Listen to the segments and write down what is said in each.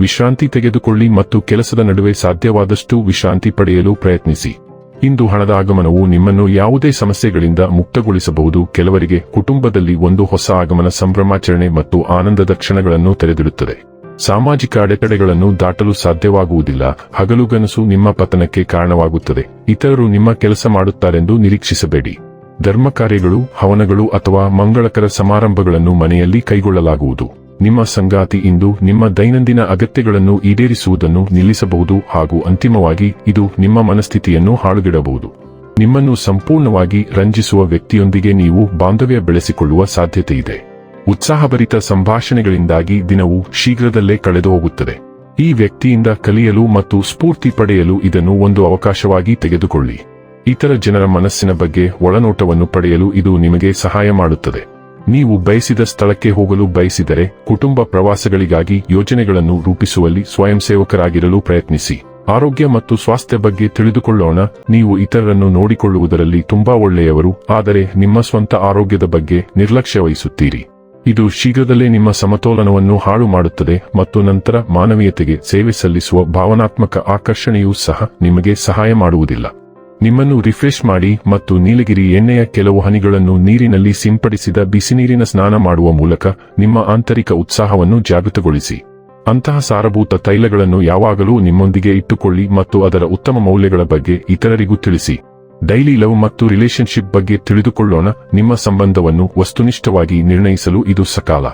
ವಿಶ್ರಾಂತಿ ತೆಗೆದುಕೊಳ್ಳಿ ಮತ್ತು ಕೆಲಸದ ನಡುವೆ ಸಾಧ್ಯವಾದಷ್ಟು ವಿಶ್ರಾಂತಿ ಪಡೆಯಲು ಪ್ರಯತ್ನಿಸಿ. ಇಂದು ಹಣದ ಆಗಮನವು ನಿಮ್ಮನ್ನು ಯಾವುದೇ ಸಮಸ್ಯೆಗಳಿಂದ ಮುಕ್ತಗೊಳಿಸಬಹುದು. ಕೆಲವರಿಗೆ ಕುಟುಂಬದಲ್ಲಿ ಒಂದು ಹೊಸ ಆಗಮನ ಸಂಭ್ರಮಾಚರಣೆ ಮತ್ತು ಆನಂದದ ಕ್ಷಣಗಳನ್ನು ತೆರೆದಿಡುತ್ತದೆ. ಸಾಮಾಜಿಕ ಅಡೆತಡೆಗಳನ್ನು ದಾಟಲು ಸಾಧ್ಯವಾಗುವುದಿಲ್ಲ. ಹಗಲುಗನಸು ನಿಮ್ಮ ಪತನಕ್ಕೆ ಕಾರಣವಾಗುತ್ತದೆ. ಇತರರು ನಿಮ್ಮ ಕೆಲಸ ಮಾಡುತ್ತಾರೆಂದು ನಿರೀಕ್ಷಿಸಬೇಡಿ. ಧರ್ಮ ಕಾರ್ಯಗಳು ಹವನಗಳು ಅಥವಾ ಮಂಗಳಕರ ಸಮಾರಂಭಗಳನ್ನು ಮನೆಯಲ್ಲಿ ಕೈಗೊಳ್ಳಲಾಗುವುದು. ನಿಮ್ಮ ಸಂಗಾತಿ ಇಂದು ನಿಮ್ಮ ದೈನಂದಿನ ಅಗತ್ಯಗಳನ್ನು ಈಡೇರಿಸುವುದನ್ನು ನಿಲ್ಲಿಸಬಹುದು ಹಾಗೂ ಅಂತಿಮವಾಗಿ ಇದು ನಿಮ್ಮ ಮನಸ್ಥಿತಿಯನ್ನು ಹಾಳುಗಿಡಬಹುದು. ನಿಮ್ಮನ್ನು ಸಂಪೂರ್ಣವಾಗಿ ರಂಜಿಸುವ ವ್ಯಕ್ತಿಯೊಂದಿಗೆ ನೀವು ಬಾಂಧವ್ಯ ಬೆಳೆಸಿಕೊಳ್ಳುವ ಸಾಧ್ಯತೆಯಿದೆ ಉತ್ಸಾಹಭರಿತ ಸಂಭಾಷಣೆಗಳಿಂದಾಗಿ ದಿನವು ಶೀಘ್ರದಲ್ಲೇ ಕಳೆದು ಹೋಗುತ್ತದೆ. ಈ ವ್ಯಕ್ತಿಯಿಂದ ಕಲಿಯಲು ಮತ್ತು ಸ್ಫೂರ್ತಿ ಪಡೆಯಲು ಇದನ್ನು ಒಂದು ಅವಕಾಶವಾಗಿ ತೆಗೆದುಕೊಳ್ಳಿ. ಇತರ ಜನರ ಮನಸ್ಸಿನ ಬಗ್ಗೆ ಒಳನೋಟವನ್ನು ಪಡೆಯಲು ಇದು ನಿಮಗೆ ಸಹಾಯ ಮಾಡುತ್ತದೆ. ನೀವು ಬಯಸಿದ ಸ್ಥಳಕ್ಕೆ ಹೋಗಲು ಬಯಸಿದರೆ ಕುಟುಂಬ ಪ್ರವಾಸಗಳಿಗಾಗಿ ಯೋಜನೆಗಳನ್ನು ರೂಪಿಸುವಲ್ಲಿ ಸ್ವಯಂ ಸೇವಕರಾಗಿರಲು ಪ್ರಯತ್ನಿಸಿ. ಆರೋಗ್ಯ ಮತ್ತು ಸ್ವಾಸ್ಥ್ಯ ಬಗ್ಗೆ ತಿಳಿದುಕೊಳ್ಳೋಣ. ನೀವು ಇತರರನ್ನು ನೋಡಿಕೊಳ್ಳುವುದರಲ್ಲಿ ತುಂಬಾ ಒಳ್ಳೆಯವರು, ಆದರೆ ನಿಮ್ಮ ಸ್ವಂತ ಆರೋಗ್ಯದ ಬಗ್ಗೆ ನಿರ್ಲಕ್ಷ್ಯ ವಹಿಸುತ್ತೀರಿ. ಇದು ಶೀಘ್ರದಲ್ಲೇ ನಿಮ್ಮ ಸಮತೋಲನವನ್ನು ಹಾಳು ಮಾಡುತ್ತದೆ ಮತ್ತು ನಂತರ ಮಾನವೀಯತೆಗೆ ಸೇವೆ ಸಲ್ಲಿಸುವ ಭಾವನಾತ್ಮಕ ಆಕರ್ಷಣೆಯೂ ಸಹ ನಿಮಗೆ ಸಹಾಯ ಮಾಡುವುದಿಲ್ಲ. ನಿಮ್ಮನ್ನು ರಿಫ್ರೆಶ್ ಮಾಡಿ ಮತ್ತು ನೀಲಗಿರಿ ಎಣ್ಣೆಯ ಕೆಲವು ಹನಿಗಳನ್ನು ನೀರಿನಲ್ಲಿ ಸಿಂಪಡಿಸಿದ ಬಿಸಿನೀರಿನ ಸ್ನಾನ ಮಾಡುವ ಮೂಲಕ ನಿಮ್ಮ ಆಂತರಿಕ ಉತ್ಸಾಹವನ್ನು ಜಾಗೃತಗೊಳಿಸಿ. ಅಂತಹ ಸಾರಭೂತ ತೈಲಗಳನ್ನು ಯಾವಾಗಲೂ ನಿಮ್ಮೊಂದಿಗೆ ಇಟ್ಟುಕೊಳ್ಳಿ ಮತ್ತು ಅದರ ಉತ್ತಮ ಮೌಲ್ಯಗಳ ಬಗ್ಗೆ ಇತರರಿಗೂ ತಿಳಿಸಿ. ಡೈಲಿ ಲವ್ ಮತ್ತು ರಿಲೇಶನ್ಶಿಪ್ ಬಗ್ಗೆ ತಿಳಿದುಕೊಳ್ಳೋಣ, ನಿಮ್ಮ ಸಂಬಂಧವನ್ನು ವಸ್ತುನಿಷ್ಠವಾಗಿ ನಿರ್ಣಯಿಸಲು ಇದು ಸಕಾಲ.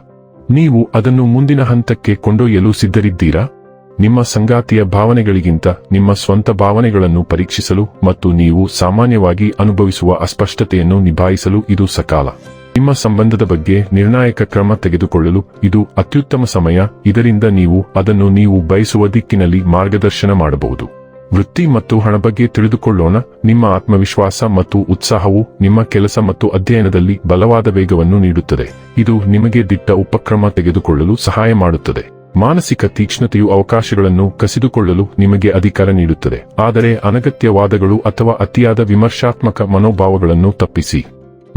ನೀವು ಅದನ್ನು ಮುಂದಿನ ಹಂತಕ್ಕೆ ಕೊಂಡೊಯ್ಯಲು ಸಿದ್ಧರಿದ್ದೀರಾ? ನಿಮ್ಮ ಸಂಗಾತಿಯ ಭಾವನೆಗಳಿಗಿಂತ ನಿಮ್ಮ ಸ್ವಂತ ಭಾವನೆಗಳನ್ನು ಪರೀಕ್ಷಿಸಲು ಮತ್ತು ನೀವು ಸಾಮಾನ್ಯವಾಗಿ ಅನುಭವಿಸುವ ಅಸ್ಪಷ್ಟತೆಯನ್ನು ನಿಭಾಯಿಸಲು ಇದು ಸಕಾಲ. ನಿಮ್ಮ ಸಂಬಂಧದ ಬಗ್ಗೆ ನಿರ್ಣಾಯಕ ಕ್ರಮ ತೆಗೆದುಕೊಳ್ಳಲು ಇದು ಅತ್ಯುತ್ತಮ ಸಮಯ, ಇದರಿಂದ ನೀವು ಅದನ್ನು ನೀವು ಬಯಸುವ ದಿಕ್ಕಿನಲ್ಲಿ ಮಾರ್ಗದರ್ಶನ ಮಾಡಬಹುದು. ವೃತ್ತಿ ಮತ್ತು ಹಣ ಬಗ್ಗೆ ತಿಳಿದುಕೊಳ್ಳೋಣ, ನಿಮ್ಮ ಆತ್ಮವಿಶ್ವಾಸ ಮತ್ತು ಉತ್ಸಾಹವು ನಿಮ್ಮ ಕೆಲಸ ಮತ್ತು ಅಧ್ಯಯನದಲ್ಲಿ ಬಲವಾದ ವೇಗವನ್ನು ನೀಡುತ್ತದೆ. ಇದು ನಿಮಗೆ ದಿಟ್ಟ ಉಪಕ್ರಮ ತೆಗೆದುಕೊಳ್ಳಲು ಸಹಾಯ ಮಾಡುತ್ತದೆ. ಮಾನಸಿಕ ತೀಕ್ಷ್ಣತೆಯು ಅವಕಾಶಗಳನ್ನು ಕಸಿದುಕೊಳ್ಳಲು ನಿಮಗೆ ಅಧಿಕಾರ ನೀಡುತ್ತದೆ. ಆದರೆ ಅನಗತ್ಯ ವಾದಗಳು ಅಥವಾ ಅತಿಯಾದ ವಿಮರ್ಶಾತ್ಮಕ ಮನೋಭಾವಗಳನ್ನು ತಪ್ಪಿಸಿ.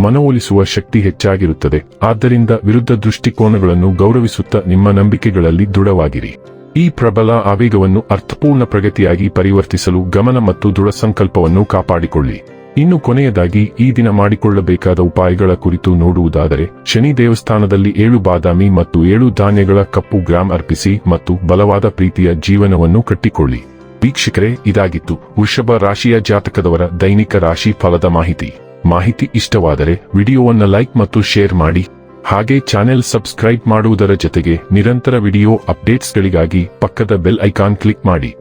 ಮನವೊಲಿಸುವ ಶಕ್ತಿ ಹೆಚ್ಚಾಗಿರುತ್ತದೆ. ಆದ್ದರಿಂದ ವಿರುದ್ಧ ದೃಷ್ಟಿಕೋನಗಳನ್ನು ಗೌರವಿಸುತ್ತಾ ನಿಮ್ಮ ನಂಬಿಕೆಗಳಲ್ಲಿ ದೃಢವಾಗಿರಿ. ಈ ಪ್ರಬಲ ಆವೇಗವನ್ನು ಅರ್ಥಪೂರ್ಣ ಪ್ರಗತಿಯಾಗಿ ಪರಿವರ್ತಿಸಲು ಗಮನ ಮತ್ತು ದೃಢ ಸಂಕಲ್ಪವನ್ನು ಕಾಪಾಡಿಕೊಳ್ಳಿ. ಇನ್ನು ಕೊನೆಯದಾಗಿ ಈ ದಿನ ಮಾಡಿಕೊಳ್ಳಬೇಕಾದ ಉಪಾಯಗಳ ಕುರಿತು ನೋಡುವುದಾದರೆ, ಶನಿ ದೇವಸ್ಥಾನದಲ್ಲಿ ಏಳು ಬಾದಾಮಿ ಮತ್ತು ಏಳು ಧಾನ್ಯಗಳ ಕಪ್ಪು ಗ್ರಾಮ್ ಅರ್ಪಿಸಿ ಮತ್ತು ಬಲವಾದ ಪ್ರೀತಿಯ ಜೀವನವನ್ನು ಕಟ್ಟಿಕೊಳ್ಳಿ. ವೀಕ್ಷಕರೇ, ಇದಾಗಿತ್ತು ವೃಷಭ ರಾಶಿಯ ಜಾತಕದವರ ದೈನಿಕ ರಾಶಿ ಫಲದ ಮಾಹಿತಿ. ಮಾಹಿತಿ ಇಷ್ಟವಾದರೆ ವಿಡಿಯೋವನ್ನು ಲೈಕ್ ಮತ್ತು ಶೇರ್ ಮಾಡಿ. ಹಾಗೆ ಚಾನೆಲ್ ಸಬ್ಸ್ಕ್ರೈಬ್ ಮಾಡುವುದರ ಜೊತೆಗೆ ನಿರಂತರ ವಿಡಿಯೋ ಅಪ್ಡೇಟ್ಸ್ಗಳಿಗಾಗಿ ಪಕ್ಕದ ಬೆಲ್ ಐಕಾನ್ ಕ್ಲಿಕ್ ಮಾಡಿ.